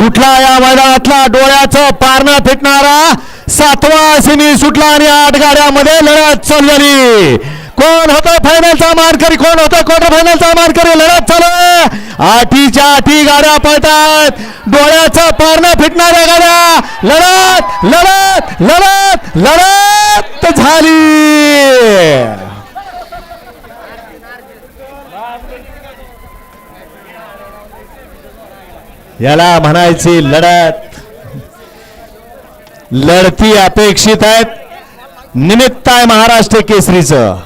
सुटला या मैदानातला डोळ्याचं पारणं फिटणारा सातवा सिनी सुटला आणि आठ गाड्यामध्ये लढत चालू कोण होतं फायनलचा मानकरी? कोण होतं क्वार्टर फायनलचा मानकरी? लढत चालू आठीच्या आठी गाड्या पळतात. डोळ्याचं पारणं फिटणाऱ्या गाड्या. लढत लढत लढत लढत. याला म्हणायची लढत. लढती अपेक्षित आहेत. निमित्त आहे महाराष्ट्र केसरीचं.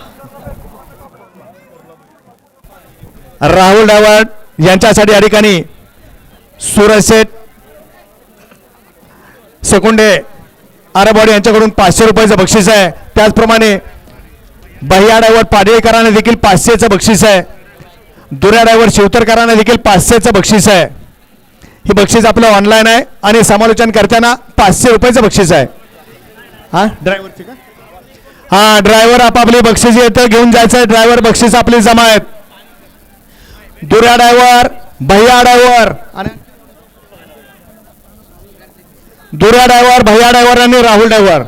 राहुल डावड यांच्यासाठी या ठिकाणी सूरज सेकुंडे आरबवाडी यांच्याकडून पाचशे रुपयाचं बक्षीस आहे. त्याचप्रमाणे बहिया डायवर पाडेकरांना देखील पाचशेचं बक्षीस आहे. दुऱ्या डायवर शिवतरकरांना देखील पाचशेचं बक्षीस आहे. ही बक्षीस आपलं ऑनलाईन आहे आणि समालोचन करताना पाचशे रुपयाचं बक्षीस आहे. हा? ड्रायव्हरची का? हा ड्रायव्हर आपापली बक्षीस येतं घेऊन जायचं आहे. ड्रायव्हर बक्षीस आपली जमा आहेत. दुऱ्या ड्रायव्हर भैया ड्रायव्हर आणि? दुऱ्या ड्रायव्हर भैया ड्रायव्हर आणि राहुल ड्रायव्हर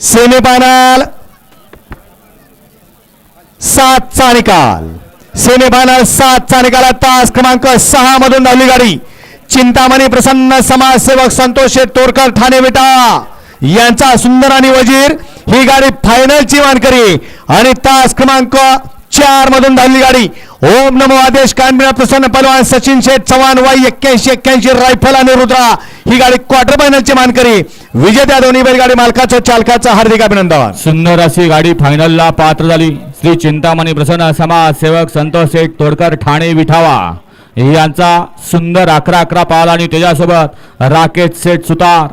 सेमीफायनल सातचा निकाल सेमीफायनल सातचा निकाल तास क्रमांक सहा मधून धावली गाडी. चिंतामणी प्रसन्न समाजसेवक संतोष तोरकर ठाणे विटा. यांचा सुंदर आणि वजीर ही गाडी फायनलची मानकरी. आणि तास क्रमांक चार मधून धावली गाडी. ओम नमो आदेश. कानबिना प्रसन्न पलवान सचिन शेठ चव्हाण वाई एक्क्याऐंशी एक्क्याऐंशी रायफल आणि रुद्रा. ही गाडी क्वार्टर फायनलची मानकरी. विजेत्या दोन्ही बैलगाडी मालकाचं चालकाचं हार्दिक अभिनंदन. सुंदर अशी गाडी फायनलला पात्र झाली. श्री चिंतामणी प्रसन्न समाज सेवक संतोष शेठ तोडकर ठाणे विठावा. यांचा सुंदर अकरा अकरा पाल आणि त्याच्यासोबत राकेश शेठ सुतार.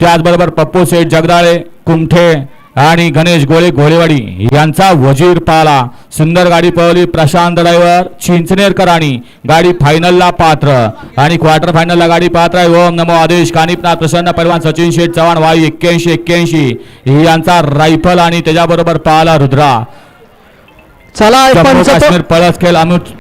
त्याचबरोबर पप्पू शेठ जगदाळे कुमठे आणि गणेश गोळे घोडेवाडी यांचा वजीर पाला. सुंदर गाडी पळवली प्रशांत ड्रायव्हर चिंचनेरकर आणि गाडी फायनलला पात्र. आणि क्वार्टर फायनलला गाडी पात्र आहे. ओम नमो आदेश. कानिपनाथ प्रसन्न पैलवान सचिन शेठ चव्हाण वायू एक्क्याऐंशी एक्क्याऐंशी. यांचा रायफल आणि त्याच्याबरोबर पाला रुद्रा. चला काश्मीर पळस खेळ. अनु